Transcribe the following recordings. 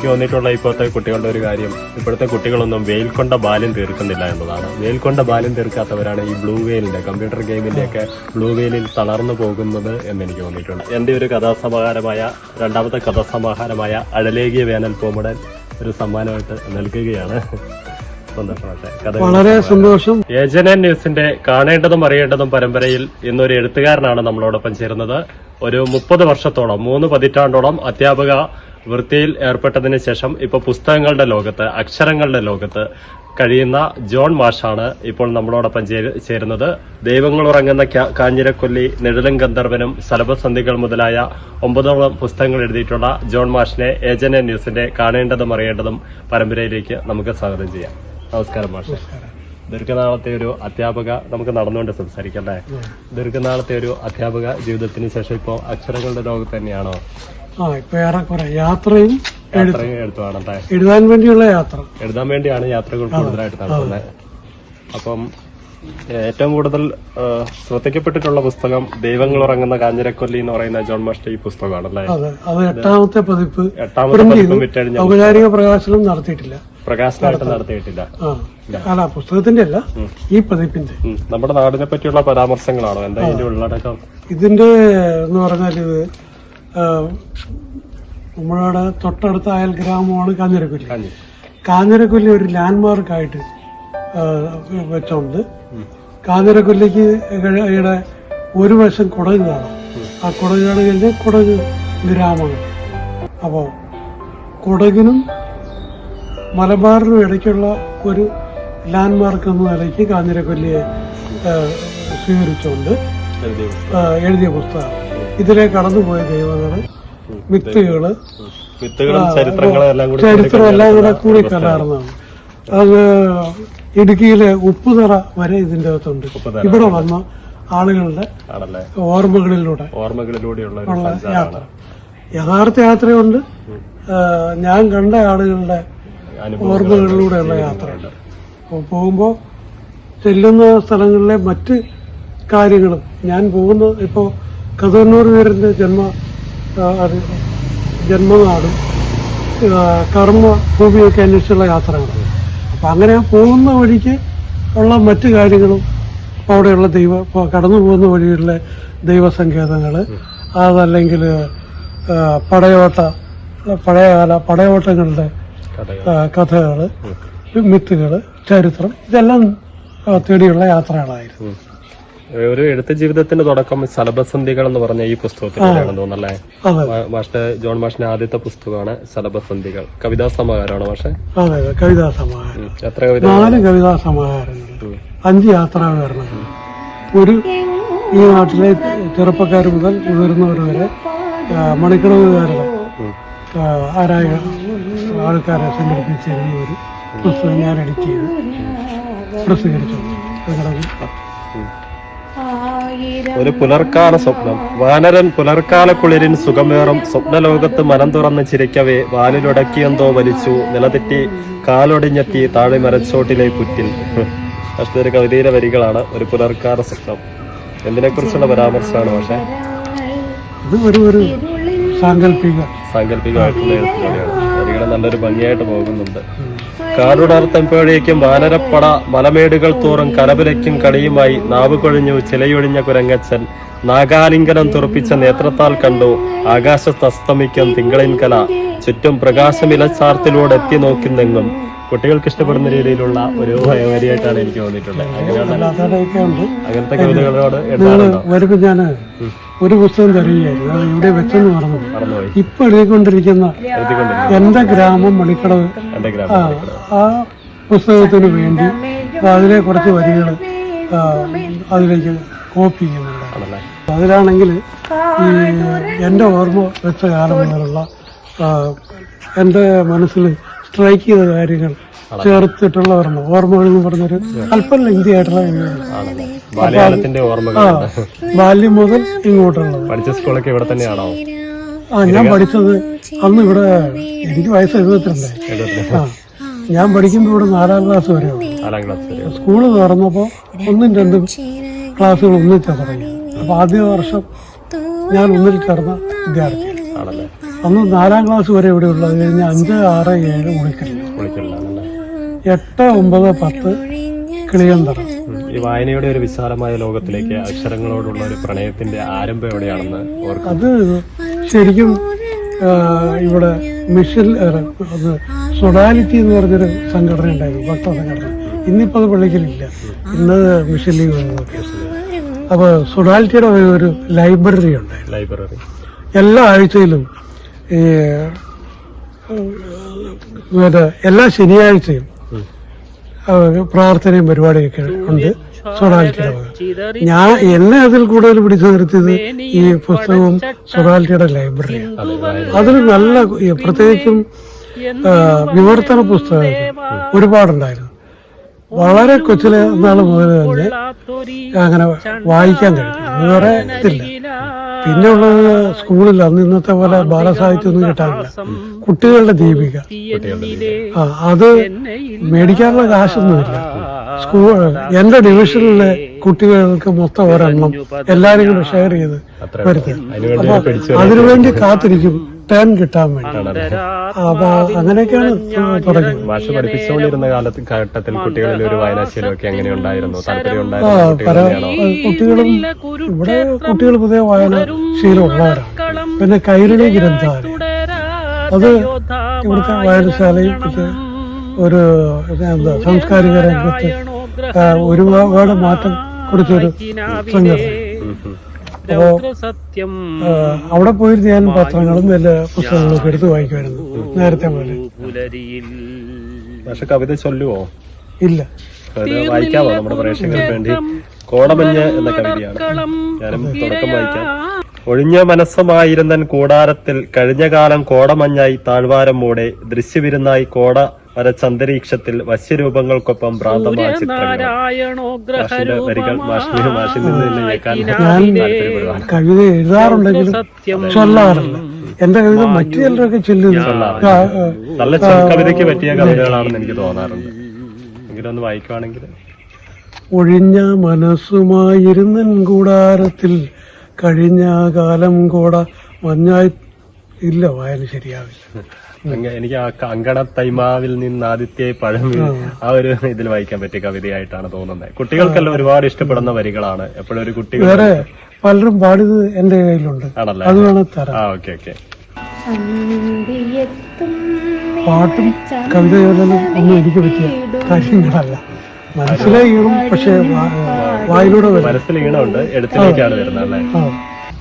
എനിക്ക് തോന്നിയിട്ടുള്ള ഇപ്പോഴത്തെ കുട്ടികളുടെ ഒരു കാര്യം ഇപ്പോഴത്തെ കുട്ടികളൊന്നും വെയിൽ കൊണ്ട ബാല്യം തീർക്കുന്നില്ല എന്നതാണ്. വെയിൽ കൊണ്ട ബാല്യം തീർക്കാത്തവരാണ് ഈ ബ്ലൂ വെയിലിന്റെ കമ്പ്യൂട്ടർ ഗെയിമിന്റെ ഒക്കെ ബ്ലൂ വെയിലിൽ തളർന്നു പോകുന്നത് എന്ന് എനിക്ക് തോന്നിയിട്ടുണ്ട്. എന്റെ ഒരു കഥാസമാഹാരമായ രണ്ടാമത്തെ കഥാസമാഹാരമായ അഴലേകിയ വേനൽ പൂമുടൻ ഒരു സമ്മാനമായിട്ട് നൽകുകയാണ് വളരെ സന്തോഷം. ഏജന ന്യൂസിന്റെ കാണേണ്ടതും അറിയേണ്ടതും പരമ്പരയിൽ ഇന്നൊരു എഴുത്തുകാരനാണ് നമ്മളോടൊപ്പം ചേരുന്നത്. ഒരു മുപ്പത് വർഷത്തോളം മൂന്ന് പതിറ്റാണ്ടോളം അധ്യാപക വൃത്തിയിൽ ഏർപ്പെട്ടതിന് ശേഷം ഇപ്പൊ പുസ്തകങ്ങളുടെ ലോകത്ത് അക്ഷരങ്ങളുടെ ലോകത്ത് കഴിയുന്ന ജോൺ മാഷാണ് ഇപ്പോൾ നമ്മളോടൊപ്പം ചേരുന്നത്. ദൈവങ്ങൾ ഉറങ്ങുന്ന കാഞ്ഞിരക്കൊല്ലി നെഴലും ഗന്ധർവനും സലഭസന്ധികൾ മുതലായ ഒമ്പതോളം പുസ്തകങ്ങൾ എഴുതിയിട്ടുള്ള ജോൺ മാഷിനെ ഏജൻ ന്യൂസിന്റെ കാണേണ്ടതും അറിയേണ്ടതും പരമ്പരയിലേക്ക് നമുക്ക് സ്വാഗതം ചെയ്യാം. നമസ്കാരം മാഷെ. ദീർഘനാളത്തെ ഒരു അധ്യാപക നമുക്ക് നടന്നുകൊണ്ട് സംസാരിക്കാം അല്ലേ ദീർഘനാളത്തെ ഒരു അധ്യാപക ജീവിതത്തിന് ശേഷം ഇപ്പോ അക്ഷരങ്ങളുടെ ലോകത്ത് തന്നെയാണോ? ആ ഇപ്പൊ ഏറെക്കുറെ യാത്രയും യാത്രയും എഴുത്തുവാണല്ലേ എഴുതാൻ വേണ്ടിയുള്ള യാത്ര. എഴുതാൻ വേണ്ടിയാണ് യാത്രകൾ കൂടുതലായിട്ട് നടത്തുന്നത് അപ്പം ഏറ്റവും കൂടുതൽ ശ്രദ്ധിക്കപ്പെട്ടിട്ടുള്ള പുസ്തകം ദൈവങ്ങൾ ഉറങ്ങുന്ന കാഞ്ഞിരക്കൊല്ലി എന്ന് പറയുന്ന ജോൺ മാസ്റ്റർ ഈ പുസ്തകമാണല്ലേ? അതെ. അത് എട്ടാമത്തെ പതിപ്പ് എട്ടാമത്തെ പതിപ്പ് വിറ്റഴിഞ്ഞ ഔപചാരിക പ്രകാശനം നടത്തിയിട്ടില്ല. പ്രകാശനമായിട്ട് നടത്തിയിട്ടില്ല. ആ അല്ല പുസ്തകത്തിന്റെ അല്ല ഈ പതിപ്പിന്റെ നമ്മുടെ നാടിനെ പറ്റിയുള്ള പരാമർശങ്ങളാണോ. എന്താ ഇതിന്റെ ഉള്ളടക്കം? ഇതിന്റെ എന്ന് പറഞ്ഞാൽ ഇത് നമ്മളവിടെ തൊട്ടടുത്ത അയൽ ഗ്രാമമാണ് കാഞ്ഞിരക്കൊല്ലി കാഞ്ഞി കാഞ്ഞിരക്കൊല്ലി ഒരു ലാൻഡ്മാർക്കായിട്ട് വെച്ചോണ്ട് കാഞ്ഞിരക്കൊല്ലിക്ക് ഇവിടെ ഒരു വശം കുടക് കാണാം. ആ കുടക് കാണു കഴിഞ്ഞാൽ കുടക് ഗ്രാമമാണ്. അപ്പോൾ കുടകിനും മലബാറിനും ഇടയ്ക്കുള്ള ഒരു ലാൻഡ്മാർക്ക് എന്ന നിലയ്ക്ക് കാഞ്ഞിരക്കൊല്ലിയെ സ്വീകരിച്ചുകൊണ്ട് എഴുതിയ പുസ്തകം. ഇതിലെ കടന്നുപോയ ദൈവങ്ങൾ മിത്തുകൾ വിത്തുകളും ചരിത്രം എല്ലാം കൂടെ കൂടി കലർന്നതാണ്. അത് ഇടുക്കിയിലെ ഉപ്പുതറ വരെ ഇതിന്റെ അകത്തുണ്ട്. ഇവിടെ വന്ന ആളുകളുടെ ഓർമ്മകളിലൂടെ ഓർമ്മകളിലൂടെയുള്ള യാത്ര. യഥാർത്ഥ യാത്രയുണ്ട്. ഞാൻ കണ്ട ആളുകളുടെ ഓർമ്മകളിലൂടെയുള്ള യാത്രയുണ്ട് പോകുമ്പോൾ ചെല്ലുന്ന സ്ഥലങ്ങളിലെ മറ്റ് കാര്യങ്ങളും ഞാൻ പോകുന്ന ഇപ്പോൾ കതന്നൂർ വീരന്റെ ജന്മ ജന്മനാടും ആ, കർമ്മ ഭൂമിയൊക്കെ അന്വേഷിച്ചുള്ള യാത്രകളാണ് അപ്പം അങ്ങനെ പോകുന്ന വഴിക്ക് ഉള്ള മറ്റ് കാര്യങ്ങളും അവിടെയുള്ള ദൈവ കടന്നു പോകുന്ന വഴിയുള്ള ദൈവസങ്കേതങ്ങൾ അതല്ലെങ്കിൽ പടയോട്ട പഴയകാല പടയോട്ടങ്ങളുടെ കഥകൾ. മിത്തുകൾ ചരിത്രം ഇതെല്ലാം തേടിയുള്ള യാത്രകളായിരുന്നു. ഒരു എഴുത്ത് ജീവിതത്തിന്റെ തുടക്കം സലഭസന്ധികൾ എന്ന് പറഞ്ഞ ഈ പുസ്തകത്തിലാണ് തോന്നല്ലേ മാഷ്ടെ ജോൺ മാഷിന്റെ ആദ്യത്തെ പുസ്തകമാണ് സലഭസന്ധികൾ കവിതാ സമാഹാരമാണ് മാഷെ? അതെ കവിതാ സമാഹാരം. എത്ര കവിത നാല് കവിതാ സമാഹാരങ്ങൾ. അഞ്ച് യാത്രാവിവരണങ്ങൾ ഒരു ഈ നാട്ടിലെ ചെറുപ്പക്കാർ മുതൽ മുതിർന്നവർ വരെ. ആ, ആരായ ആൾക്കാരെ സംഘടിപ്പിച്ച് എഴുതിയ ഒരു പുസ്തകം ഞാൻ എഡിറ്റ് ചെയ്ത് പ്രസിദ്ധീകരിച്ചു. ഒരു പുലർക്കാല സ്വപ്നം. വാനരൻ പുലർക്കാല കുളിരിൻ സുഖമേറും. സ്വപ്നലോകത്ത് മനം തുറന്ന് ചിരിക്കവേ. വാലിലുടക്കിയെന്തോ വലിച്ചു. നിലതെറ്റി കാലൊടിഞ്ഞെത്തി താഴെ മരച്ചോട്ടിലെ പുറ്റിൽ. അതൊരു കവിതയിലെ വരികളാണ് ഒരു പുലർക്കാല സ്വപ്നം. എന്തിനെ കുറിച്ചുള്ള പരാമർശമാണ് പക്ഷെ? ഇത് ഒരു ഒരു സാങ്കല്പിക. നല്ലൊരു ഭംഗിയായിട്ട് പോകുന്നുണ്ട്. കാടുടർത്തപ്പോഴേക്കും വാനരപ്പട മലമേടുകൾ തോറും കലപിലയ്ക്കും കടിയുമായി നാവ് കൊഴിഞ്ഞു ചിലയൊഴിഞ്ഞ കുരങ്ങച്ചൻ നാഗാലിംഗനം തുറപ്പിച്ച നേത്രത്താൽ കണ്ടു. ആകാശത്തസ്തമിക്കും തിങ്കളിൻ കല ചുറ്റും പ്രകാശമിലച്ചാർത്തിലൂടെ എത്തി നോക്കുന്നെങ്ങും. കുട്ടികൾക്ക് ഇഷ്ടപ്പെടുന്ന രീതിയിലുള്ള ഒരു ഭയവരിയായിട്ടാണ് എനിക്ക് തോന്നിയിട്ടുള്ളത്. അങ്ങനത്തെ കവിതകളോട് വരുമ്പോ ഞാൻ ഒരു പുസ്തകം തരികയായിരുന്നു. അത് ഇവിടെ വെച്ചെന്ന് പറഞ്ഞു ഇപ്പൊ എഴുതിക്കൊണ്ടിരിക്കുന്ന എന്റെ ഗ്രാമം മണിക്കടവ്. ആ, പുസ്തകത്തിന് വേണ്ടി അതിലെ കുറച്ച് വരികൾ അതിലേക്ക് കോപ്പി ചെയ്യുന്നുണ്ട്. അതിലാണെങ്കിൽ ഈ എന്റെ ഓർമ്മ വെച്ച കാലം മുതലുള്ള എന്റെ എന്റെ മനസ്സിൽ സ്ട്രൈക്ക് ചെയ്ത കാര്യങ്ങൾ ചേർത്തിട്ടുള്ള ഓർമ്മ ഓർമ്മകൾ എന്ന് പറഞ്ഞൊരു അല്പം ലെങ്തി ആയിട്ടുള്ള ബാല്യം മുതൽ ഇങ്ങോട്ടുള്ളത്. പഠിച്ച സ്കൂളൊക്കെ ഇവിടെ തന്നെയാണോ? ആ ഞാൻ പഠിച്ചത് അന്ന് ഇവിടെ എനിക്ക് വയസ്സ് എഴുപത്തിരണ്ട്. ആ ഞാൻ പഠിക്കുമ്പോൾ ഇവിടെ നാലാം ക്ലാസ് വരെ നാലാം ക്ലാസ് വരെ സ്കൂൾ തുറന്നപ്പോൾ ഒന്നും രണ്ടും ക്ലാസ്സുകൾ ഒന്നിച്ചാ തുടങ്ങി അപ്പൊ ആദ്യ വർഷം ഞാൻ ഒന്നിൽ ചേർന്ന വിദ്യാർത്ഥി ആണല്ലേ? അന്ന് നാലാം ക്ലാസ് വരെ ഇവിടെ ഉള്ളത്. കഴിഞ്ഞ് അഞ്ച് ആറ് ഏഴ് വിളിക്കില്ലാണല്ലേ എട്ട് ഒമ്പത് പത്ത് കിളിയന്തറ ഈ വായനയുടെ ഒരു വിശാലമായ ലോകത്തിലേക്ക് അക്ഷരങ്ങളോടുള്ള ഒരു പ്രണയത്തിന്റെ ആരംഭം എവിടെയാണെന്ന് ഓർക്കും അത് ശരിക്കും ആ, ഇവിടെ മിഷൻ അത് സൊഡാലിറ്റി എന്ന് പറഞ്ഞൊരു സംഘടന ഉണ്ടായിരുന്നു ഭക്ത സംഘടന. ഇന്നിപ്പോ അത് പള്ളിക്കലില്ല. ഇന്ന് മിഷൻ ലീഗ് വന്നതൊക്കെ അപ്പൊ സൊഡാലിറ്റിയുടെ ഒരു- ഒരു ലൈബ്രറി ഉണ്ടായിരുന്നു. ലൈബ്രറി. എല്ലാ ആഴ്ചയിലും ഈ എല്ലാ ശനിയാഴ്ചയും പ്രാർത്ഥനയും പരിപാടിയൊക്കെ ഉണ്ട്. സൊഡാലിറ്റിയുടെ വക ഞാൻ എന്നെ അതിൽ കൂടുതൽ പിടിച്ചു നിർത്തിയത് ഈ പുസ്തകവും സൊഡാലിറ്റിയുടെ ലൈബ്രറിയാണ് അതിൽ നല്ല പ്രത്യേകിച്ചും വിവർത്തന പുസ്തകങ്ങൾ ഒരുപാടുണ്ടായിരുന്നു. വളരെ കൊച്ചിലെ നാൾ മുതൽ തന്നെ അങ്ങനെ വായിക്കാൻ കഴിയും വേറെ ഇതില്ല. പിന്നെ ഉള്ളത് സ്കൂളിൽ അന്ന് ഇന്നത്തെ പോലെ ബാലസാഹിത്യമൊന്നും കിട്ടാറില്ല. കുട്ടികളുടെ ദീപിക. ആ അത് മേടിക്കാനുള്ള കാശൊന്നുമില്ല. സ്കൂൾ എന്റെ ഡിവിഷനിലെ കുട്ടികൾക്ക് മൊത്തം ഒരെണ്ണം എല്ലാരും കൂടെ ഷെയർ ചെയ്ത് വരുത്തി. അപ്പൊ അതിനുവേണ്ടി കാത്തിരിക്കും. ടേൺ കിട്ടാൻ വേണ്ടി. അപ്പൊ അങ്ങനെയൊക്കെയാണ് തുടങ്ങിയത്. ഭാഷ പഠിപ്പിച്ചുകൊണ്ടിരുന്ന കാലത്ത് ഘട്ടത്തിൽ കുട്ടികളിൽ ഒരു വായനാശീലമൊക്കെ എങ്ങനെ ഉണ്ടായിരുന്നു താല്പര്യം കുട്ടികളും ഇവിടെ കുട്ടികൾ പുതിയ വായന ശീലമുള്ളവരാണ്. പിന്നെ കൈരളി ഗ്രന്ഥാലയം. അത് ഇവിടുത്തെ വായനശാലയും പക്ഷെ ഒരു എന്താ സാംസ്കാരിക രംഗത്ത് ഒരുപാട് മാറ്റം കൊടുത്തൊരു. അപ്പോ സത്യം അവിടെ പോയിരുന്ന് ഞാൻ പത്രങ്ങളും എല്ലാ പുസ്തകങ്ങളും ഒക്കെ എടുത്ത് വായിക്കുമായിരുന്നു. നേരത്തെ പോലെ. പക്ഷെ കവിത ചൊല്ലുവോ? ഇല്ല. വായിക്കാമോ നമ്മുടെ പ്രേക്ഷകർക്ക് വേണ്ടി? കോടമഞ്ഞ് എന്ന കവിതയാണ്. ഞാനും തുടക്കം വായിക്കാം. ഒഴിഞ്ഞ മനസ്സുമായിരുന്നൻ കൂടാരത്തിൽ കഴിഞ്ഞ കാലം കോടമഞ്ഞായി താഴ്വാരം മൂടെ ദൃശ്യവിരുന്നായി കോട വരച്ചന്തരീക്ഷത്തിൽ വശ്യരൂപങ്ങൾക്കൊപ്പം ഭ്രാന്തമായ ചിത്രങ്ങൾ വരികൾ മാഷിന് മാഷിൽ നിന്ന് തന്നെ കേൾക്കാൻ കവിത എഴുതാറുണ്ടെങ്കിലും ചൊല്ലാറില്ല. എന്റെ കവിത മറ്റു ചിലരൊക്കെ ചൊല്ലുന്നു. നല്ല കവിതയ്ക്ക് പറ്റിയ കവിതകളാണെന്ന് എനിക്ക് തോന്നാറുണ്ട്. എങ്കിലും ഒന്ന് വായിക്കുവാണെങ്കിൽ ഒഴിഞ്ഞ മനസ്സുമായിരുന്നൻ കൂടാരത്തിൽ കഴിഞ്ഞ കാലം കൂട. മഞ്ഞായി ഇല്ല വായന ശരിയാവില്ല. എനിക്ക് ആ കങ്കണ തൈമാവിൽ നിന്ന് ആദിത്യ പഴം ആ ഒരു ഇതിൽ വായിക്കാൻ പറ്റിയ കവിതയായിട്ടാണ് തോന്നുന്നത് കുട്ടികൾക്കെല്ലാം ഒരുപാട് ഇഷ്ടപ്പെടുന്ന വരികളാണ്. എപ്പോഴും ഒരു കുട്ടികൾ വേറെ പലരും പാടിയത് എന്റെ കയ്യിലുണ്ട്. ആണല്ലേ? ആ ഓക്കെ ഓക്കെ. പാട്ടും കവിത ചൊല്ലലും ഒന്നും എനിക്ക് പറ്റിയ കാര്യങ്ങളല്ല മനസ്സിലായി പക്ഷെ വായിലൂടെ വരും. മനസ്സിൽ ഈണമുണ്ട് എഴുത്തിലേക്കാണ് വരുന്നത് അല്ലേ?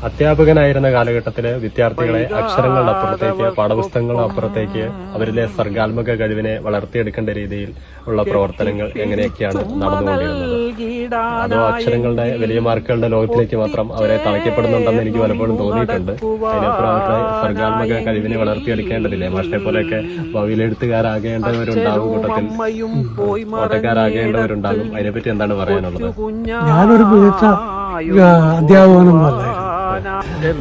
അധ്യാപകനായിരുന്ന കാലഘട്ടത്തിൽ വിദ്യാർത്ഥികളെ അക്ഷരങ്ങളുടെ അപ്പുറത്തേക്ക് പാഠപുസ്തകങ്ങളുടെ അപ്പുറത്തേക്ക് അവരിലെ സർഗാത്മക കഴിവിനെ വളർത്തിയെടുക്കേണ്ട രീതിയിൽ ഉള്ള പ്രവർത്തനങ്ങൾ എങ്ങനെയൊക്കെയാണ് നടന്നുകൊണ്ടിരുന്നത്? അതോ അക്ഷരങ്ങളുടെ വലിയ മാർക്കുകളുടെ ലോകത്തിലേക്ക് മാത്രം അവരെ തളയ്ക്കപ്പെടുന്നുണ്ടെന്ന് എനിക്ക് പലപ്പോഴും തോന്നിയിട്ടുണ്ട്. അതിനപ്പുറം അവരുടെ സർഗാത്മക കഴിവിനെ വളർത്തിയെടുക്കേണ്ടതില്ലേ? മാഷിനെ പോലെയൊക്കെ ഭാവിയിലെഴുത്തുകാരാകേണ്ടവരുണ്ടാകും കൂട്ടത്തിൽ. ഓട്ടക്കാരാകേണ്ടവരുണ്ടാകും. അതിനെപ്പറ്റി എന്താണ് പറയാനുള്ളത്? ഞാനൊരു മികച്ച അധ്യാപകനൊന്നുമല്ലായിരുന്നു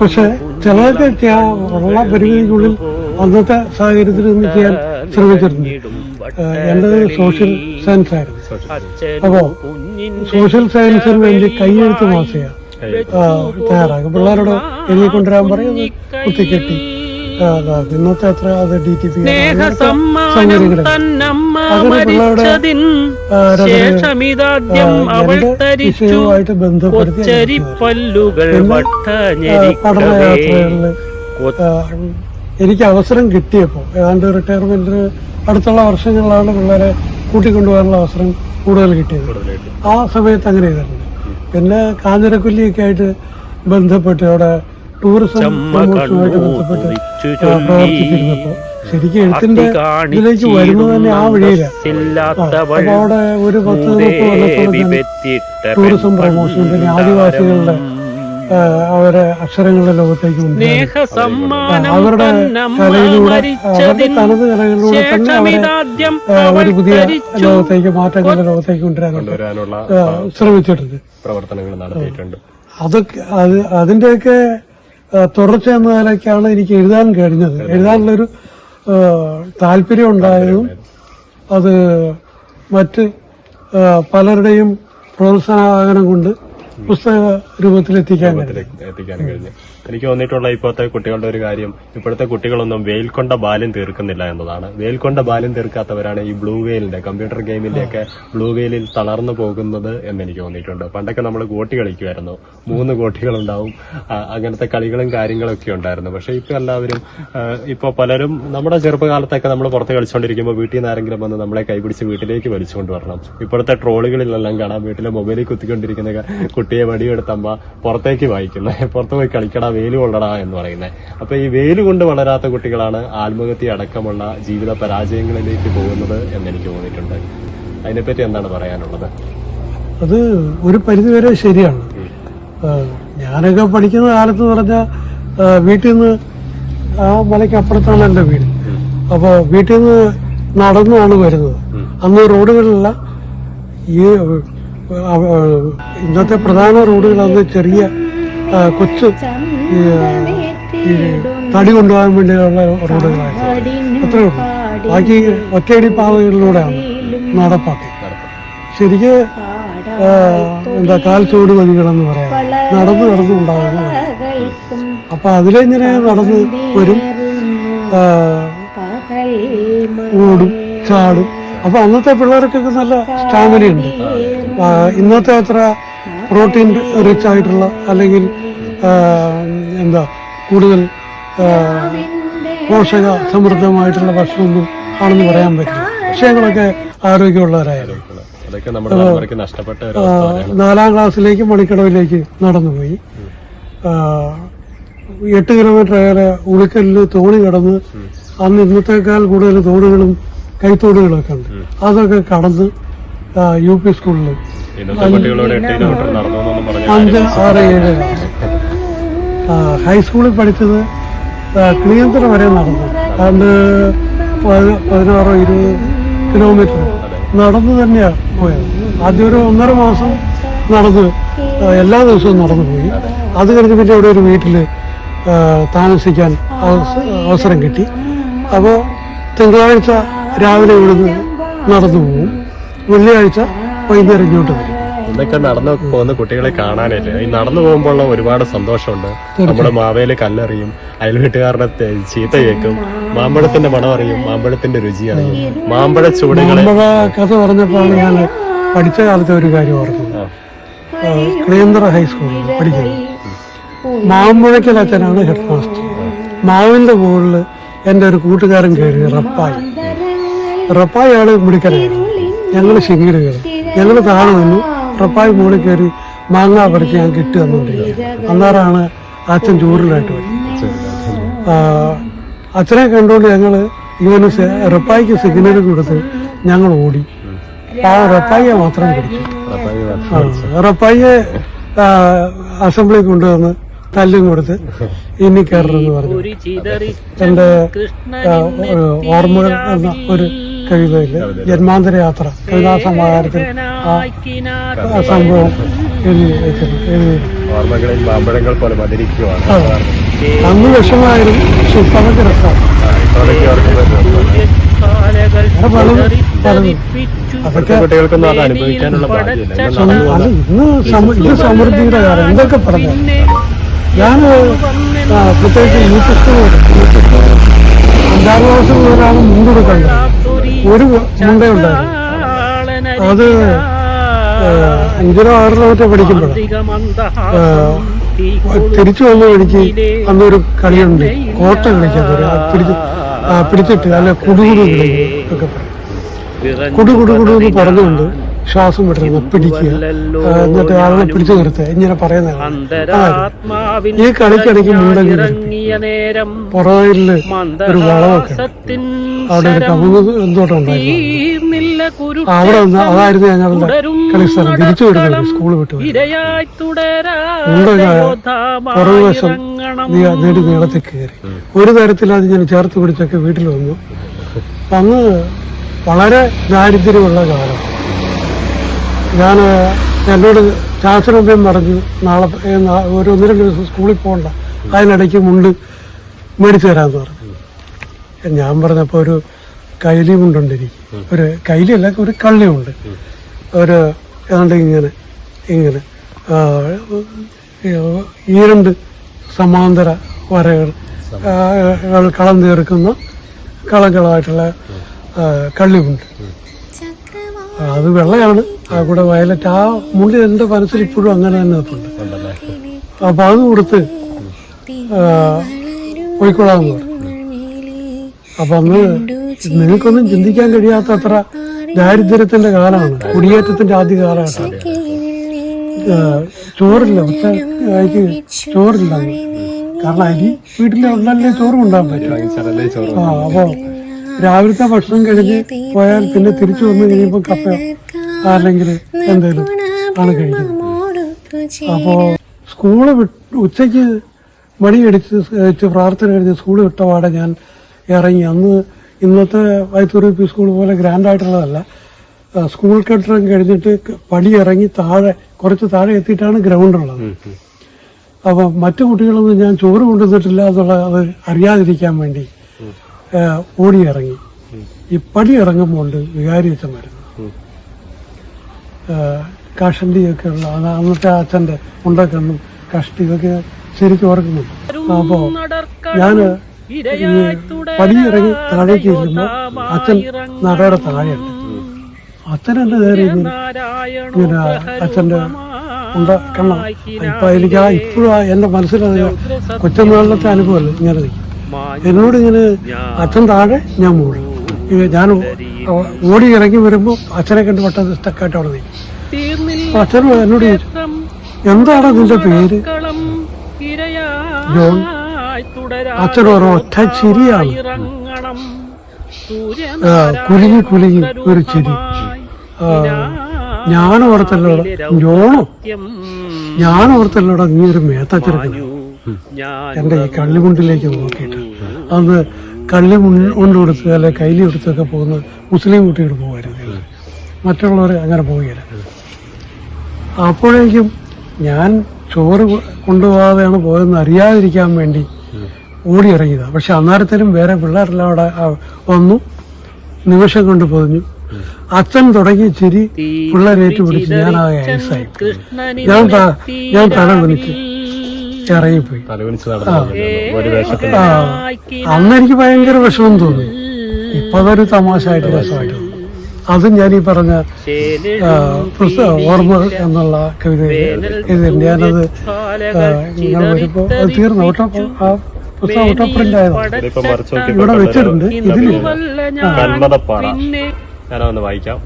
പക്ഷെ ചിലതൊക്കെ ഉള്ള പരിമിതിക്കുള്ളിൽ അന്നത്തെ സാഹചര്യത്തിൽ നിന്ന് ചെയ്യാൻ ശ്രമിച്ചിരുന്നു എന്റെ സോഷ്യൽ സയൻസ് ആയിരുന്നു. അപ്പോ സോഷ്യൽ സയൻസിന് വേണ്ടി കൈയെഴുത്ത് മാസിക തയ്യാറാക്കും. പിള്ളേരോട് എഴുതി കൊണ്ടുവരാൻ പറയും കുത്തിക്കെട്ടി ഇന്നത്തെ അത്ര അത് ഡി ടി പി വിഷയവുമായിട്ട് ബന്ധപ്പെടുത്തി പഠനയാത്രകളിൽ എനിക്ക് അവസരം കിട്ടിയപ്പോൾ ഏതാണ്ട് റിട്ടയർമെന്റിന് അടുത്തുള്ള വർഷങ്ങളിലാണ് പിള്ളേരെ കൂട്ടിക്കൊണ്ടുപോകാനുള്ള അവസരം കൂടുതൽ കിട്ടിയത്. ആ സമയത്ത് അങ്ങനെ ചെയ്തിട്ടുണ്ട് പിന്നെ കാഞ്ഞിരക്കൊല്ലിയൊക്കെ ആയിട്ട് ബന്ധപ്പെട്ട് അവിടെ ടൂറിസം പ്രമോഷനുമായിട്ട് ബന്ധപ്പെട്ട് ശരിക്കും എഴുത്തിന്റെ ഇതിലേക്ക് വരുന്നത് തന്നെ ആ വഴിയിലാണ് ഇല്ലാത്തവൾ അപ്പൊ അവിടെ ഒരു പത്ത് ടൂറിസം പ്രൊമോഷൻ പിന്നെ ആദിവാസികളുടെ അവരെ അക്ഷരങ്ങളുടെ ലോകത്തേക്ക് അവരുടെ കലയിലൂടെ അവരുടെ തനത് കലകളിലൂടെ തന്നെ അവരെ ഒരു പുതിയ ലോകത്തേക്ക് മാറ്റങ്ങളുടെ ലോകത്തേക്ക് കൊണ്ടുവരാനുള്ള കൊണ്ടുവരാനുള്ള ശ്രമിച്ചിട്ടുണ്ട്. പ്രവർത്തനങ്ങൾ നടത്തിയിട്ടുണ്ട്. അതൊക്കെ അത് അതിന്റെയൊക്കെ തുടർച്ച എന്ന നിലയ്ക്കാണ് എനിക്ക് എഴുതാൻ കഴിഞ്ഞത്. എഴുതാനുള്ളൊരു ഒരു താല്പര്യം ഉണ്ടായതും അത് മറ്റ് പലരുടെയും പ്രോത്സാഹനം കൊണ്ട് പുസ്തക രൂപത്തിലെത്തിക്കാൻ കഴിഞ്ഞു. എനിക്ക് തോന്നിയിട്ടുള്ള ഇപ്പോഴത്തെ കുട്ടികളുടെ ഒരു കാര്യം ഇപ്പോഴത്തെ കുട്ടികളൊന്നും വെയിൽ കൊണ്ട ബാല്യം തീർക്കുന്നില്ല എന്നതാണ്. വെയിൽ കൊണ്ട ബാല്യം തീർക്കാത്തവരാണ് ഈ ബ്ലൂ വെയിലിന്റെ കമ്പ്യൂട്ടർ ഗെയിമിന്റെ ഒക്കെ ബ്ലൂ വെയിലിൽ തളർന്നു പോകുന്നത് എന്ന് എനിക്ക് തോന്നിയിട്ടുണ്ട്. പണ്ടൊക്കെ നമ്മൾ ഗോട്ടി കളിക്കുമായിരുന്നു മൂന്ന് ഗോട്ടികളുണ്ടാവും. അങ്ങനത്തെ കളികളും കാര്യങ്ങളൊക്കെ ഉണ്ടായിരുന്നു. പക്ഷെ ഇപ്പൊ എല്ലാവരും ഇപ്പോൾ ഇപ്പൊ പലരും നമ്മുടെ ചെറുപ്പകാലത്തൊക്കെ നമ്മൾ പുറത്ത് കളിച്ചുകൊണ്ടിരിക്കുമ്പോൾ വീട്ടിൽ നിന്ന് ആരെങ്കിലും വന്ന് നമ്മളെ കൈപിടിച്ച് വീട്ടിലേക്ക് വലിച്ചുകൊണ്ട് വരണം. ഇപ്പോഴത്തെ ട്രോളുകളിലെല്ലാം കാണാം. വീട്ടിലെ മൊബൈലിൽ കുത്തിക്കൊണ്ടിരിക്കുന്ന കുട്ടിയെ വടിയെടുത്തമ്മ പുറത്തേക്ക് വായിക്കുന്നത് പുറത്ത് പോയി കളിക്കടാ വെയിൽ കൊള്ളടാ എന്ന് പറയുന്നത് അപ്പൊ ഈ വെയിൽ കൊണ്ട് വളരാത്ത കുട്ടികളാണ് ആത്മഹത്യ അടക്കമുള്ള ജീവിത പരാജയങ്ങളിലേക്ക് പോകുന്നത് എന്ന് എനിക്ക് തോന്നിയിട്ടുണ്ട്. അതിനെപ്പറ്റി എന്താണ് പറയാനുള്ളത്? അത് ഒരു പരിധിവരെ ശരിയാണ്. ഞാനൊക്കെ പഠിക്കുന്ന കാലത്ത് പറഞ്ഞാൽ വീട്ടിൽ നിന്ന് ആ മലയ്ക്ക് അപ്പുറത്താണ് എന്റെ വീട്. അപ്പോൾ വീട്ടിൽ നിന്ന് നടന്നാണ് വരുന്നത്. അന്ന് റോഡുകളില്ല ഈ ഇന്നത്തെ പ്രധാന റോഡുകൾ അന്ന് ചെറിയ കൊച്ചു തടി കൊണ്ടുപോകാൻ വേണ്ടിയുള്ള റോഡുകളായിരുന്നു അത്രേ ഉള്ളൂ. ബാക്കി ഒറ്റയടി പാതകളിലൂടെയാണ് നടപ്പാക്കി. ശരിക്ക് എന്താ എന്താ കാൽച്ചോട് വഴികളെന്ന് പറയാം. നടന്ന് നടന്നു ഉണ്ടാകുന്ന വഴി. അപ്പൊ അതിലിങ്ങനെ നടന്ന് വരും. ഓടും ചാടും. അപ്പൊ അന്നത്തെ പിള്ളേർക്കൊക്കെ നല്ല സ്റ്റാമിന ഉണ്ട് ഇന്നത്തെ അത്ര പ്രോട്ടീൻ റിച്ച് ആയിട്ടുള്ള അല്ലെങ്കിൽ എന്താ കൂടുതൽ പോഷക സമൃദ്ധമായിട്ടുള്ള ഭക്ഷണമൊന്നും ആണെന്ന് പറയാൻ പറ്റില്ല. വിഷയങ്ങളൊക്കെ ആരോഗ്യമുള്ളവരായാലും. നാലാം ക്ലാസ്സിലേക്ക് മണിക്കടവിലേക്ക് നടന്നുപോയി. എട്ട് കിലോമീറ്റർ ഏറെ ഉളിക്കലിൽ തോണി കടന്ന് അന്ന് ഇന്നത്തേക്കാൾ കൂടുതൽ തോടുകളും കൈത്തോടുകളൊക്കെ ഉണ്ട്. അതൊക്കെ കടന്ന് യു പി സ്കൂളിൽ അഞ്ച് ആറ് ഏഴ്. ഹൈസ്കൂളിൽ പഠിച്ചത് കിളിയന്തര വരെ നടന്നു. പതി- പതിനാറോ ഇരുപത് കിലോമീറ്റർ നടന്നു തന്നെയാണ് പോയത്. ആദ്യം ഒരു ഒന്നര മാസം നടന്ന് എല്ലാ ദിവസവും നടന്നു പോയി. അത് കഴിഞ്ഞ് പിന്നെ അവിടെ ഒരു വീട്ടിൽ താമസിക്കാൻ അവസരം കിട്ടി. അപ്പോൾ തിങ്കളാഴ്ച രാവിലെ ഇവിടുന്ന് നടന്നു പോകും. വെള്ളിയാഴ്ച വൈകുന്നേരം ഇങ്ങോട്ട് വരും. ഇന്നൊക്കെ നടന്നു പോകുന്ന കുട്ടികളെ കാണാനില്ല ഈ നടന്നു പോകുമ്പോഴുള്ള ഒരുപാട് സന്തോഷമുണ്ട്. നമ്മുടെ മാവേൽ കല്ലെറിയും അയൽ വീട്ടുകാരുടെ തെ- ചീത്ത കേൾക്കും മാമ്പഴത്തിന്റെ മണം അറിയും മാമ്പഴത്തിന്റെ രുചി അറിയും. മാമ്പഴ ചൂടുകളെ കഥ പറഞ്ഞപ്പോഴാണ് ഞാൻ പഠിച്ച കാലത്തെ ഒരു കാര്യം ഓർക്കുന്നത് ഹൈസ്കൂളിൽ പഠിക്കുന്നത്. മാമ്പഴക്കൽ അച്ഛനാണ് ഹെഡ് മാസ്റ്റർ മാവിന്റെ മുകളിൽ എന്റെ ഒരു കൂട്ടുകാരൻ കയറി റപ്പായി. റപ്പായി ആൾ മിടുക്കനായിരുന്നു ഞങ്ങൾ ശിങ്കിട് ഞങ്ങൾ താഴെ നിന്നു. റപ്പായി മുകളിൽ കയറി മാങ്ങ പറിച്ച് ഞാൻ കിട്ടി തന്നുകൊണ്ടിരിക്കുക അന്നേരമാണ് അച്ഛൻ ചൂടിലായിട്ട് വരുന്നത്. അച്ഛനെ കണ്ടുകൊണ്ട് ഞങ്ങൾ ഇവന് റപ്പായിക്ക് സിഗ്നൽ കൊടുത്ത് ഞങ്ങൾ ഓടി. ആ റപ്പായിയെ മാത്രം പിടിച്ചു. റപ്പായിയെ അസംബ്ലി കൊണ്ടുവന്ന് തല്ലും കൊടുത്ത് ഇനി കയറണമെന്ന് പറഞ്ഞു. എന്റെ ഓർമ്മകൾ എന്ന ഒരു കവിതയിൽ ജന്മാന്തര യാത്ര കവിതാ സമാഹാരത്തിൽ ആ സംഭവം എഴുതി വെച്ചിട്ടുണ്ട് എഴുതി ഓർമ്മകളിൽ മാമ്പഴങ്ങൾ പോലെ മതിരിക്കുവാണ് അന്ന് വിഷമായിരുന്നു പക്ഷെ രസമാണ് ഇപ്പോഴത്തെ കുട്ടികൾക്കൊന്നും അത് അനുഭവിക്കാനുള്ള ഭാഗ്യമില്ല. ഇത് സമൃദ്ധിയുടെ കാലം. എന്തൊക്കെ പറഞ്ഞു ഞാൻ പ്രത്യേകിച്ച് യു പി സ്കൂൾ അഞ്ചാറ് ദിവസം മുതലാണ് കൊടുക്കേണ്ടത് ഒരു മുണ്ടയുണ്ടായിരുന്നു അത് അഞ്ചിലോ ആറിലോ മറ്റോ പഠിക്കുമ്പോഴാണ് തിരിച്ചു വന്ന വഴിക്ക് അന്നൊരു കളിയുണ്ട്. കോട്ട കളിക്കാത്ത പിടിച്ച് പിടിച്ചിട്ട് അല്ല കുടുകുടു കളിക്കും. ഒക്കെ കുടു കുടു കുടു എന്ന് പറഞ്ഞുകൊണ്ട് ശ്വാസം വിടരുത് പിടിക്കുക. എന്നിട്ട് ആളെ പിടിച്ചു നിർത്തുക ഇങ്ങനെ പറയുന്നതാണ് ഈ കളിക്കിടയ്ക്ക് മുണ്ടെങ്കിൽ പുറകിൽ ഒരു വളമൊക്കെ. മന്ദഹാസത്തിൻ അവിടെ ഒരു കവുങ്ങ് എന്തോട്ടം ഉണ്ടായിരുന്നു തീർന്നില്ല കുരു ആ, അവിടെ നിന്ന് അതായിരുന്നു ഞങ്ങളുടെ കളിസ്ഥലം തിരിച്ചു വിടുന്നത് സ്കൂൾ വിട്ടു പുറകുവശം നീ- നേടി നീളത്തിൽ കയറി. ഒരു തരത്തിൽ അത് ഞാൻ ചേർത്ത് പിടിച്ചൊക്കെ വീട്ടിൽ വന്നു. അന്ന് വളരെ ദാരിദ്ര്യമുള്ള കാലം. ഞാൻ എന്നോട് ശാസ്ത്രജ്ഞൻ പറഞ്ഞു നാളെ ഒരു ഒന്ന് രണ്ട് ദിവസം സ്കൂളിൽ പോകണ്ട. അതിനിടയ്ക്ക് മുണ്ട് മേടിച്ചു തരാമെന്ന് പറഞ്ഞു. ഞാൻ പറഞ്ഞപ്പോൾ ഒരു കൈലി മുണ്ടുണ്ട് എനിക്ക് ഒരു കൈലിയല്ല ഒരു കള്ളിയുണ്ട് ഒരു ഏതാണ്ട് ഇങ്ങനെ ഇങ്ങനെ. ഈ രണ്ട് സമാന്തര വരകൾ കളം തീർക്കുന്ന കളകളായിട്ടുള്ള കള്ളിമുണ്ട് അത് വെള്ളയാണ് ആ കൂടെ വയലറ്റ് ആ മുള്ളി എന്റെ മനസ്സിൽ ഇപ്പോഴും അങ്ങനെ തന്നെ നിൽപ്പുണ്ട് ഉണ്ടല്ലേ അപ്പൊ അത് കൊടുത്ത് പോയിക്കൊള്ളാന്ന് പറഞ്ഞു അപ്പൊ അന്ന് നിങ്ങൾക്കൊന്നും ചിന്തിക്കാൻ കഴിയാത്ത അത്ര ദാരിദ്ര്യത്തിന്റെ കാലമാണ് കുടിയേറ്റത്തിന്റെ ആദ്യ കാലഘട്ടം ചോറില്ല അതിക്ക് ചോറില്ല കാരണം അരി വീട്ടിലെ ഉള്ളല്ലേ ചോറ് ഉണ്ടാകാൻ പറ്റും ആ അപ്പോ രാവിലത്തെ ഭക്ഷണം കഴിഞ്ഞ് പോയാൽ പിന്നെ തിരിച്ചു വന്നു കഴിയുമ്പോൾ കപ്പ അല്ലെങ്കിൽ എന്തെങ്കിലും ആണ് കഴിക്കുന്നത്. അപ്പോ സ്കൂൾ വിട്ട് ഉച്ചയ്ക്ക് മണിയടിച്ച് വെച്ച് പ്രാർത്ഥന കഴിഞ്ഞ് സ്കൂൾ വിട്ട പാടെ ഞാൻ ഇറങ്ങി. അന്ന് ഇന്നത്തെ വൈത്തൂർ പി സ്കൂൾ പോലെ ഗ്രാൻഡ് ആയിട്ടുള്ളതല്ല സ്കൂൾ കെട്ടിടം കഴിഞ്ഞിട്ട് പടി ഇറങ്ങി താഴെ കുറച്ച് താഴെ എത്തിയിട്ടാണ് ഗ്രൗണ്ട് ഉള്ളത് ഉം, ഉം. അപ്പൊ മറ്റു കുട്ടികളൊന്നും ഞാൻ ചോറ് കൊണ്ടുവന്നിട്ടില്ല എന്നുള്ള അത് അറിയാതിരിക്കാൻ വേണ്ടി ആ, ഓടി ഇറങ്ങി ഈ പടി ഇറങ്ങുമ്പോൾ വികാരി അച്ഛൻ വരുന്നു. കഷണ്ടിയൊക്കെ ഉള്ള അന്നത്തെ അച്ഛന്റെ ഉണ്ടക്കണ്ണും കഷ്ടി ഇതൊക്കെ ശരിക്കും ഓർക്കുന്നുണ്ട് അപ്പോ ഞാൻ ഇറങ്ങി താഴേക്ക് ഇരുന്നു അച്ഛൻ നടയുടെ താഴെയുണ്ട്. അച്ഛൻ എന്റെ നേരെ ഇങ്ങനെ ഇങ്ങനെ അച്ഛന്റെ ഉണ്ട കണ്ണം. ഇപ്പൊ എനിക്ക് ആ ഇപ്പോഴും എന്റെ മനസ്സിലത് കൊച്ചുനാളിലത്തെ അനുഭവമല്ല? ഇങ്ങനെ നിൽക്കും. എന്നോട് ഇങ്ങനെ അച്ഛൻ താഴെ ഞാൻ മുകളിൽ. ഇത് ഞാൻ ഓടി ഇറങ്ങി വരുമ്പോ അച്ഛനെ കണ്ട് പെട്ടെന്ന് സ്റ്റക്കായിട്ട് അവിടെ നിൽക്കും അച്ഛൻ എന്നോട് എന്താണ് നിന്റെ പേര്? ജോൺ അച്ഛൻ ഒരൊറ്റ ചിരിയാണ്. കുലുങ്ങി കുലുങ്ങി ഒരു ചിരി. ഞാൻ ഓർത്തല്ലോട ജോണോ ഞാൻ ഓർത്തല്ലോട നീ ഒരു മേത്തച്ചെടുക്കണം എന്റെ ഈ കള്ളിമുണ്ടിലേക്ക് നോക്കിയിട്ട്. അന്ന് കള്ളി കൊണ്ട് കൊടുത്ത് അല്ലെ കൈലി കൊടുത്തൊക്കെ പോകുന്ന മുസ്ലിം കുട്ടികൾ പോകുമായിരുന്നു മറ്റുള്ളവർ അങ്ങനെ പോവുകയില്ല. അപ്പോഴേക്കും ഞാൻ ചോറ് കൊണ്ടുപോകാതെയാണ് പോയതെന്ന് അറിയാതിരിക്കാൻ വേണ്ടി ഓടി ഇറങ്ങിയതാണ് പക്ഷെ അന്നേരത്തിനും വേറെ പിള്ളേരെല്ലാം അവിടെ വന്നു. നിമിഷം കൊണ്ട് പൊതിഞ്ഞു. അച്ഛൻ തുടങ്ങിയ ചിരി പിള്ളേരേറ്റു പിടിച്ച് ഞാൻ ആ ഐസായി. ഞാൻ ഞാൻ തല കുനിച്ച് ഇറങ്ങിപ്പോയി. ആ. അന്ന് എനിക്ക് ഭയങ്കര വിഷമം തോന്നി. ഇപ്പൊ അതൊരു തമാശയായിട്ട് രസമായിട്ട്. അതും ഞാൻ ഈ പറഞ്ഞ ഓർമ്മ എന്നുള്ള കവിതയിൽ ഇതുണ്ട് ഞാനത് നിങ്ങൾ വരുമ്പോ അത് തീർന്നു. ഓട്ടോ ആ പുസ്തകം ഓട്ടോ പ്രിന്റ് ആയതാണ് ഇവിടെ വെച്ചിട്ടുണ്ട്. ഞാനൊന്ന് വായിക്കാം.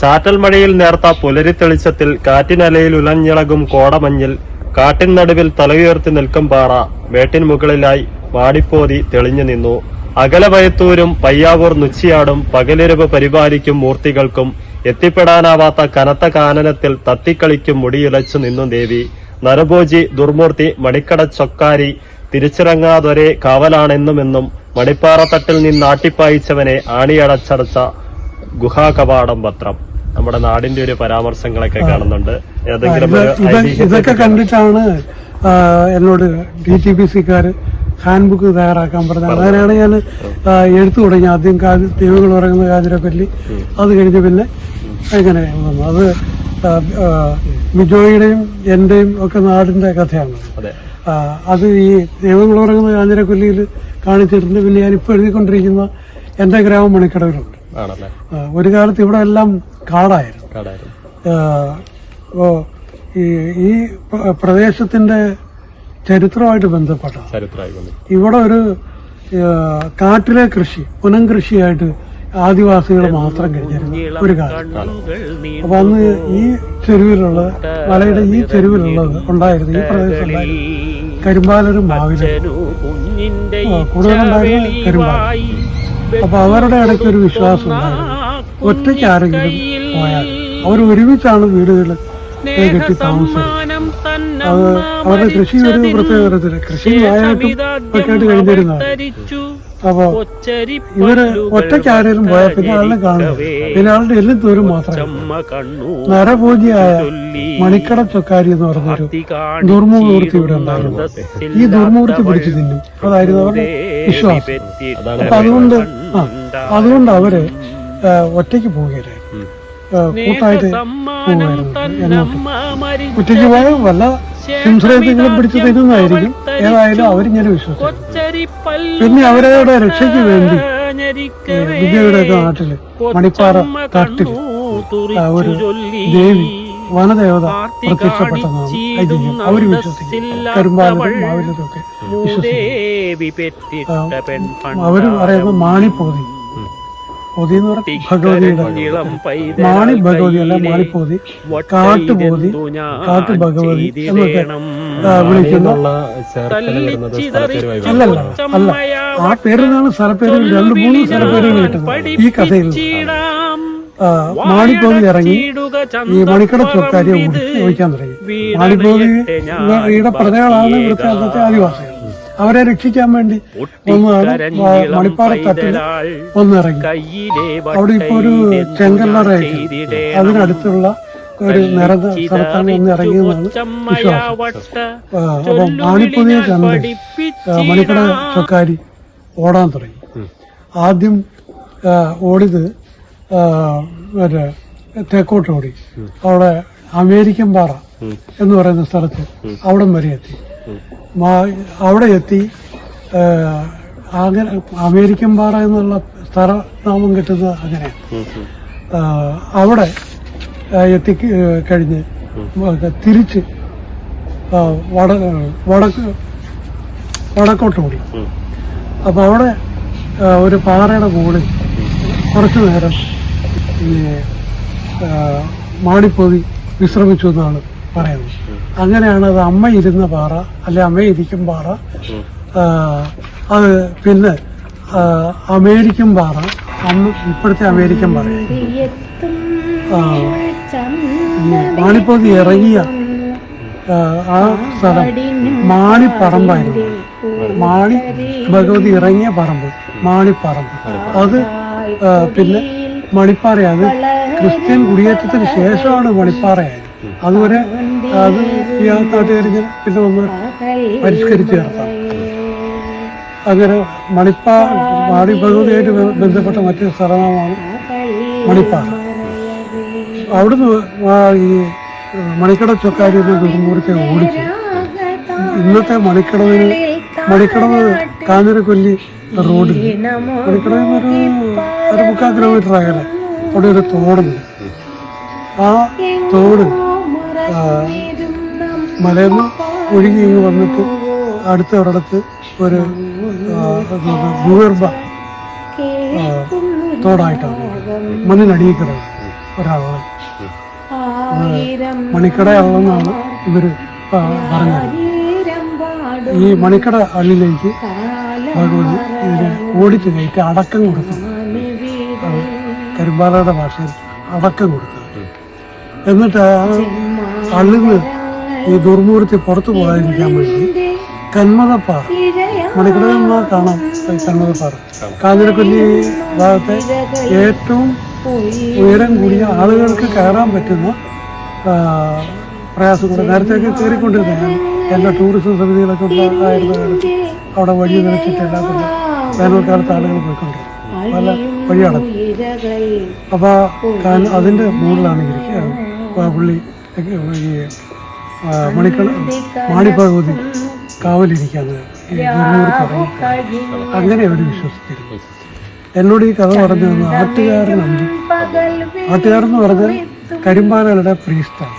ചാറ്റൽ മഴയിൽ നേർത്ത പുലരിത്തെളിച്ചത്തിൽ കാറ്റിനലയിൽ ഉലഞ്ഞിളകും കോടമഞ്ഞിൽ കാട്ടിൻ നടുവിൽ തലയുയർത്തി നിൽക്കും പാറ വേട്ടിൻ മുകളിലായി വാടിപ്പോതി തെളിഞ്ഞു നിന്നു. അകലഭയത്തൂരും പയ്യാവൂർ നുച്ചിയാടും പകലിരവ് പരിപാലിക്കും മൂർത്തികൾക്കും എത്തിപ്പെടാനാവാത്ത കനത്ത കാനനത്തിൽ തത്തിക്കളിക്കും മുടിയിലച്ചു നിന്നു ദേവി. നരഭോജി ദുർമൂർത്തി മണിക്കട ചൊക്കാരി തിരിച്ചിറങ്ങാതൊരേ കാവലാണെന്നുമെന്നും മണിപ്പാറത്തട്ടിൽ നിന്ന് നാട്ടിപ്പായിച്ചവനെ ആണിയടച്ചടച്ച ഗുഹാകവാടം പത്രം. നമ്മുടെ നാടിന്റെ ഒരു പരാമർശങ്ങളൊക്കെ കാണുന്നുണ്ട്. ഇതൊക്കെ കണ്ടിട്ടാണ് എന്നോട് ഡി ടി പി സിക്കാർ ഹാൻഡ് ബുക്ക് തയ്യാറാക്കാൻ പറഞ്ഞത്. അങ്ങനെയാണ് ഞാൻ എഴുത്തു തുടങ്ങി. ആദ്യം ദൈവങ്ങൾ ഉറങ്ങുന്ന കാതിരപ്പല്ലി അത് കഴിഞ്ഞ് പിന്നെ അങ്ങനെ വന്നു. അത് ബിജോയുടെയും എന്റെയും ഒക്കെ നാടിന്റെ കഥയാണ്. അതെ. ഈ ദൈവങ്ങൾ ഉറങ്ങുന്ന കാഞ്ഞിരക്കൊല്ലിയിൽ കാണിച്ചിട്ടുണ്ട്. പിന്നെ ഞാൻ ഇപ്പോൾ എഴുതിക്കൊണ്ടിരിക്കുന്ന എന്റെ ഗ്രാമം മണിക്കടവിലുണ്ട്. ഒരു കാലത്ത് ഇവിടെ എല്ലാം കാടായിരുന്നു. കാടായിരുന്നു. ഓ ഈ ഈ പ്ര- പ്രദേശത്തിന്റെ ചരിത്രമായിട്ട് ബന്ധപ്പെട്ട ഇവിടെ ഒരു കാട്ടിലെ കൃഷി പുനംകൃഷിയായിട്ട് ആദിവാസികൾ മാത്രം കഴിഞ്ഞിരുന്നു. ഒരു കാലം അപ്പൊ അന്ന് ഈ ചെരുവിലുള്ള മലയുടെ ഈ ചെരുവിലുള്ളത് ഉണ്ടായിരുന്നു. ഈ പ്രദേശം കരിമ്പാലരും മാവിലും കൂടുതലുണ്ടായിരുന്നു കരിമ്പാല. അപ്പൊ അവരുടെ ഇടയ്ക്ക് ഒരു വിശ്വാസം ഉണ്ടായിരുന്നു. ഒറ്റയ്ക്ക് ആരെങ്കിലും പോയാൽ അവർ ഒരുമിച്ചാണ് വീടുകൾ കെട്ടി താമസിച്ചത്. അത് അവരുടെ കൃഷി ഒരു പ്രത്യേക തരത്തിൽ കൃഷി നായായിട്ടും ഒക്കെ ആയിട്ട് കഴിഞ്ഞിരുന്നതാണ്. അപ്പൊ ഇവർ ഒറ്റയ്ക്ക് ആരെങ്കിലും പോയാൽ പിന്നെ ആളിനെ കാണും. പിന്നെ ആളുടെ എല്ലാം തോരും മാത്രം. നരഭോജിയായ മണിക്കട ചൊക്കാരി എന്ന് പറഞ്ഞൊരു ദുർമുഹൂർത്തി ഇവിടെ ഉണ്ടായിരുന്നു. ഈ ദുർമുഹൂർത്തി പിടിച്ചു തിന്നും. അതായിരുന്നു അവരുടെ വിശ്വാസം. അപ്പൊ അതുകൊണ്ട് ആ അതുകൊണ്ട് അവർ ഒറ്റയ്ക്ക് പോവുകയായിരുന്നു. കൂട്ടായിട്ട് പോവുകയായിരുന്നു. ഒറ്റയ്ക്ക് പോയാൽ വല്ല സിംശ്രയത്തെങ്കിലും പിടിച്ചു തരുന്നതായിരിക്കും ഏതായാലും അവരിങ്ങനെ വിശ്വസിക്കും പിന്നെ അവരവരുടെ രക്ഷയ്ക്ക് വേണ്ടി വിജയുടെ നാട്ടിൽ മണിപ്പാറ തട്ടിൽ ആ, ഒരു ദേവി വനദേവത പ്രത്യക്ഷപ്പെട്ടതാണ്. ഐതിഹ്യം. അവർ വിശ്വസിക്കും. കരുമ്പാലതും മാവിലതും ഒക്കെ വിശ്വസിക്കും. അവർ അവർ പറയുന്നത് മാണിപ്പോതി. പോതി എന്ന് പറഞ്ഞാൽ ഭഗവതിയുടെ മാണി ഭഗവതി അല്ല മാണിപ്പോതി കാട്ടുപോതി കാട്ടു ഭഗവതി എന്നൊക്കെ ആ, വിളിക്കുന്ന. അല്ലല്ല അല്ല. ആ പേരിലാണ് സ്ഥലപ്പേരുകൾ രണ്ട് മൂന്ന് സ്ഥലപ്പേരുകൾ കിട്ടുന്നത് ഈ കഥയിൽ. മാണിപ്പോതി ഇറങ്ങി ഈ മണിക്കട ചൊക്കാരിയെ ചോദിക്കാൻ ഓടിക്കാൻ തുടങ്ങി. മാണിപ്പോതി ഇവിടെ പ്രജകളാണ് ഇവിടുത്തെ അന്നത്തെ ആദിവാസികൾ. അവരെ രക്ഷിക്കാൻ വേണ്ടി മണിപ്പാറത്തട്ടിൽ ഒന്നിറങ്ങി. അവിടെ ഇപ്പൊ ഒരു ചെങ്കല്ലറയായിട്ട് അതിനടുത്തുള്ള ഒരു നിറഞ്ഞ സ്ഥലത്താണ് ഇന്ന് ഇറങ്ങിയതെന്നാണ് വിശ്വാസം. അപ്പം ആണിപ്പുതിയെ കണ്ട് മണിക്കട ചൊക്കാരി ഓടാൻ തുടങ്ങി. ആദ്യം ഓടിത് ഓടിയത് മറ്റേ തെക്കോട്ട് ഓടി അവിടെ അമേരിക്കൻ പാറ എന്ന് പറയുന്ന സ്ഥലത്ത് അവിടം വരെ എത്തി. അവിടെ എത്തി അങ്ങനെ അമേരിക്കൻ പാറ എന്നുള്ള സ്ഥലനാമം കിട്ടുന്നത് അങ്ങനെ. ആ, അവിടെ എത്തി കഴിഞ്ഞ് തിരിച്ച് വട വടക്ക് വടക്കോട്ട് ഓടി. അപ്പൊ അവിടെ ഒരു പാറയുടെ മുകളിൽ കുറച്ചു നേരം മാടിപ്പോയി വിശ്രമിച്ചു എന്നാണ് പറയുന്നത് അങ്ങനെയാണ് അത് അമ്മ ഇരുന്ന പാറ അല്ലെ അമ്മ ഇരിക്കും പാറ. ആ, അത് പിന്നെ അമേരിക്കൻ പാറ. അന്ന് ഇപ്പോഴത്തെ അമേരിക്കൻ പാറ. മാണിപ്പൊതി ഇറങ്ങിയ ആ, സ്ഥലം മാണിപ്പറമ്പായിരുന്നു. മാണി ഭഗവതി ഇറങ്ങിയ പറമ്പ് മാണിപ്പറമ്പ്. അത് പിന്നെ മണിപ്പാറയാണ്. ക്രിസ്ത്യൻ കുടിയേറ്റത്തിന് ശേഷമാണ് മണിപ്പാറയായത്. അതുവരെ അത് ഈ നാട്ടുകാരിങ്ങനെ പിന്നെ ഒന്ന് പരിഷ്കരിച്ചു ചേർത്താണ് അങ്ങനെ മണിപ്പാ പാടി ഭഗവതിയായിട്ട് ബന്ധപ്പെട്ട മറ്റൊരു സ്ഥലമാണ് മണിപ്പാറ. അവിടുന്ന് ഈ മണിക്കട ചൊക്കാരി എന്ന ഓടിച്ചു ഇന്നത്തെ മണിക്കടവിന് മണിക്കടവ് കാഞ്ഞിരക്കൊല്ലി റോഡ് മണിക്കടവിൽ ഒരു മുക്കാൽ കിലോമീറ്റർ അകലെ. അവിടെ ഒരു തോടുണ്ട്. ആ തോട് മലയിൽ ഒഴുകി ഇങ്ങ് വന്നിട്ട് അടുത്ത ഒരിടത്ത് ഒരു ഭൂഗർഭ തോടായിട്ടാണ് മണ്ണിനടിയിൽ കിടന്നത് ഒരാളെ മണിക്കടയാണെന്നാണ് ഇവർ പ- പറഞ്ഞത്. ഈ മണിക്കട അള്ളിലേക്ക് ഭഗവതി ഇവർ ഓടിച്ചു കയറ്റി അടക്കം കൊടുക്കും കരുമ്പാലയുടെ കരിമ്പാലയുടെ ഭാഷയിൽ അടക്കം കൊടുക്കുക എന്നിട്ട് ആ ഈ ദുർമൂർത്തി പുറത്തു പോകാതിരിക്കാൻ വേണ്ടി കന്മതപ്പാറ. മണിക്കടവിൽ നിന്ന് കാണാം കന്മതപ്പാറ. കാഞ്ഞിരക്കൊല്ലി ഭാഗത്തെ ഏറ്റവും ഉയരം കൂടിയ ആളുകൾക്ക് കയറാൻ പറ്റുന്ന പ്രയാസം കൂടെ നേരത്തെയൊക്കെ ഞാൻ എല്ലാ ടൂറിസം സമിതികളൊക്കെ കാലത്ത് അവിടെ വഴി നിറച്ചിട്ട് എല്ലാത്തിലും വേനൽക്കാലത്ത് ആളുകൾ പോയിക്കൊണ്ടിരുന്നു. പല വഴിയാണ് അടച്ചു അപ്പൊ അതിന്റെ മുകളിലാണ് ഇരിക്കുക. പുള്ളി ഈ ആ, മണിക്കള കാവലിരിക്കാന്ന് അങ്ങനെ അവർ വിശ്വസിച്ചിരുന്നു. എന്നോട് ഈ കഥ പറഞ്ഞു തന്ന ആട്ടുകാരൻ അമ്പി. ആട്ടുകാരൻ എന്ന് പറഞ്ഞാൽ കരിമ്പാലകളുടെ പ്രീസ്റ്റാണ്.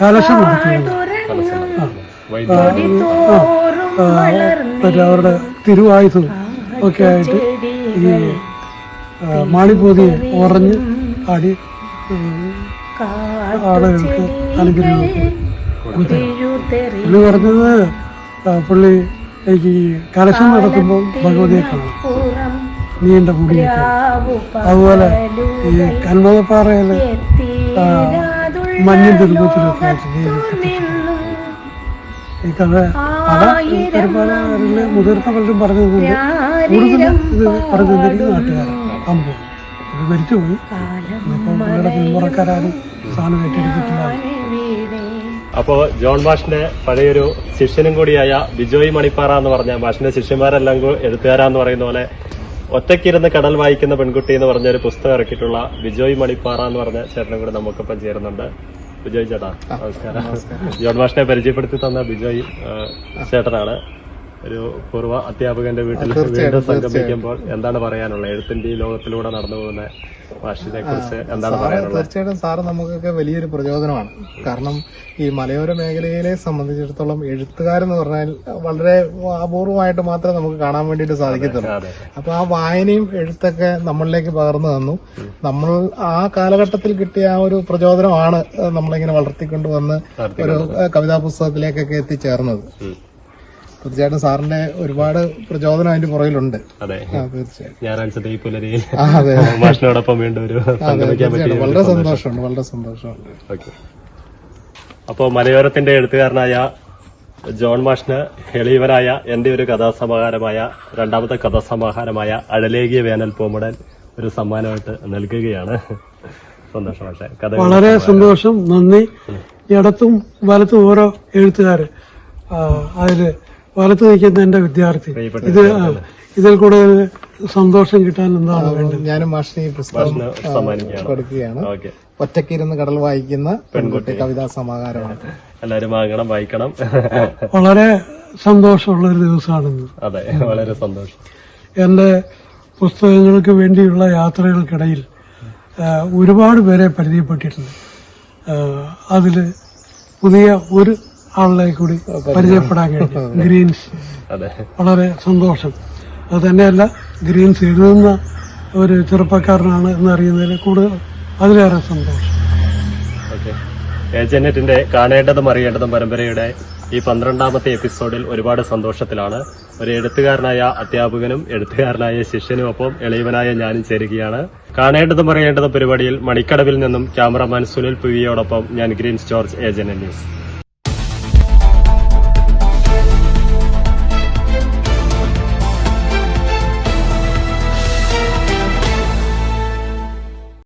കലശം മറ്റേ അവരുടെ തിരുവായുധം ഒക്കെ ആയിട്ട് ഈ ആ, മാണിപ്പോതിയെ ഉറഞ്ഞ് ആടി ആളുകൾക്ക് അനുഗ്രഹം പുള്ളി പറഞ്ഞത് പുള്ളി എനിക്ക് കലശം നടത്തുമ്പോൾ ഭഗവതിയെ കാണും. നീണ്ട മുടിയൊക്കെ. അതുപോലെ ഈ കന്മതപ്പാറയിൽ മഞ്ഞ ദുർഗത്തിലൊക്കെ ഈ കഥ പല പരിപാടികളിലെ മുതിർന്ന പലരും പറഞ്ഞതുകൊണ്ട് കൂടുതലും ഇത് പറഞ്ഞു തന്നിരിക്കുന്ന നാട്ടുകാരൻ അമ്പോ മരിച്ചുപോയി. ഇപ്പൊ പുള്ളിയുടെ പിന്മുറക്കാരും അപ്പോ ജോൺ മാഷിന്റെ പഴയൊരു ശിഷ്യനും കൂടിയായ ബിജോയ് മണിപ്പാറ എന്ന് പറഞ്ഞ മാഷിന്റെ ശിഷ്യന്മാരെല്ലാം എഴുത്തുകാരാന്ന് പറയുന്ന പോലെ ഒറ്റയ്ക്കിരുന്ന് കടൽ വായിക്കുന്ന പെൺകുട്ടി എന്ന് പറഞ്ഞ ഒരു പുസ്തകം ഇറക്കിയിട്ടുള്ള ബിജോയ് മണിപ്പാറ എന്ന് പറഞ്ഞ ചേട്ടനും കൂടെ നമുക്കിപ്പം ചേരുന്നുണ്ട്. ബിജോയ് ചേട്ടാ നമസ്കാരം. ജോൺ മാഷിനെ പരിചയപ്പെടുത്തി തന്ന ബിജോയ് ചേട്ടനാണ്. ഒരു പൂർവ അധ്യാപകന്റെ വീട്ടിൽ വീണ്ടും സംഗമിക്കുമ്പോൾ എന്താണ് പറയാനുള്ളത്? എഴുത്തിന്റെ ഈ ലോകത്തിലൂടെ നടന്നു പോകുന്ന ഭാഷയെ കുറിച്ച് എന്താണ് പറയാനുള്ളത്? തീർച്ചയായിട്ടും സാറ് നമുക്കൊക്കെ വലിയൊരു പ്രചോദനമാണ്. കാരണം ഈ മലയോര മേഖലയിലെ സംബന്ധിച്ചിടത്തോളം എഴുത്തുകാരെന്ന് പറഞ്ഞാൽ വളരെ അപൂർവമായിട്ട് മാത്രമേ നമുക്ക് കാണാൻ വേണ്ടിയിട്ട് സാധിക്കത്തുള്ളൂ. അപ്പൊ ആ വായനയും എഴുത്തൊക്കെ നമ്മളിലേക്ക് പകർന്നു തന്നു. നമ്മൾ ആ കാലഘട്ടത്തിൽ കിട്ടിയ ആ ഒരു പ്രചോദനമാണ് നമ്മളിങ്ങനെ വളർത്തിക്കൊണ്ടുവന്ന് ഒരു കവിതാ പുസ്തകത്തിലേക്കൊക്കെ എത്തിച്ചേർന്നത്. തീർച്ചയായിട്ടും സാറിന്റെ ഒരുപാട് പ്രചോദനം അതിന്റെ പുറകിലുണ്ട്. അതെ. ആ, തീർച്ചയായും ഞായറാഴ്ചത്തെ ഈ പുലരിയിൽ മാഷിനോടൊപ്പം വീണ്ടും ഒരു വളരെ സന്തോഷമുണ്ട് വളരെ സന്തോഷമുണ്ട്. ഓക്കെ. അപ്പോ മലയോരത്തിന്റെ എഴുത്തുകാരനായ ജോൺ മാഷിന് എളിയവനായ എന്റെ ഒരു കഥാസമാഹാരമായ രണ്ടാമത്തെ കഥാസമാഹാരമായ അഴലേകിയ വേനൽ പൂമുടൻ ഒരു സമ്മാനമായിട്ട് നൽകുകയാണ്. സന്തോഷം പക്ഷേ കഥ വളരെ സന്തോഷം നന്ദി. ഇടത്തും വലത്തും ഓരോ എഴുത്തുകാര്. ആ, അതിൽ വലത്ത് നിൽക്കുന്ന എന്റെ വിദ്യാർത്ഥി ഇത് ഇതിൽ കൂടെ സന്തോഷം കിട്ടാൻ എന്താണ് വേണ്ടത്? ഞാനും മാഷിനെ ഈ പുസ്തകം കൊടുക്കുകയാണ്. ഓക്കെ. ഒറ്റക്കിരുന്ന് കടൽ വായിക്കുന്ന പെൺകുട്ടി. കവിതാ സമാഹാരമാണ്. എല്ലാരും വാങ്ങണം വായിക്കണം. വളരെ സന്തോഷമുള്ള ഒരു ദിവസമാണിന്ന്. അതെ വളരെ സന്തോഷം. എന്റെ പുസ്തകങ്ങൾക്ക് വേണ്ടിയുള്ള യാത്രകൾക്കിടയിൽ ഒരുപാട് പേരെ പരിചയപ്പെട്ടിട്ടുണ്ട്. അതിൽ അതിൽ പുതിയ ഒരു ആളിനെ കൂടി പരിചയപ്പെടാൻ കഴിഞ്ഞു. ഗ്രീൻസ്. അതെ. വളരെ സന്തോഷം. അത് തന്നെയല്ല ഗ്രീൻസ് എഴുതുന്ന ഒരു ചെറുപ്പക്കാരനാണ് എന്നറിയുന്നതിൽ കൂടുതൽ അതിലേറെ സന്തോഷം. ഓക്കെ. ഏജന്റത്തിന്റെ കാണേണ്ടതും അറിയേണ്ടതും പരമ്പരയുടെ ഈ പന്ത്രണ്ടാമത്തെ എപ്പിസോഡിൽ ഒരുപാട് സന്തോഷത്തിലാണ്. ഒരു എഴുത്തുകാരനായ അധ്യാപകനും എഴുത്തുകാരനായ ശിഷ്യനുമൊപ്പം എളിയവനായ ഞാനും ചേരുകയാണ്. കാണേണ്ടതും അറിയേണ്ടതും പരിപാടിയിൽ മണിക്കടവിൽ നിന്നും ക്യാമറമാൻ സുനിൽ പുവിയോടൊപ്പം ഞാൻ ഗ്രീൻസ് ജോർജ് ഏജന്റ് ന്യൂസ്.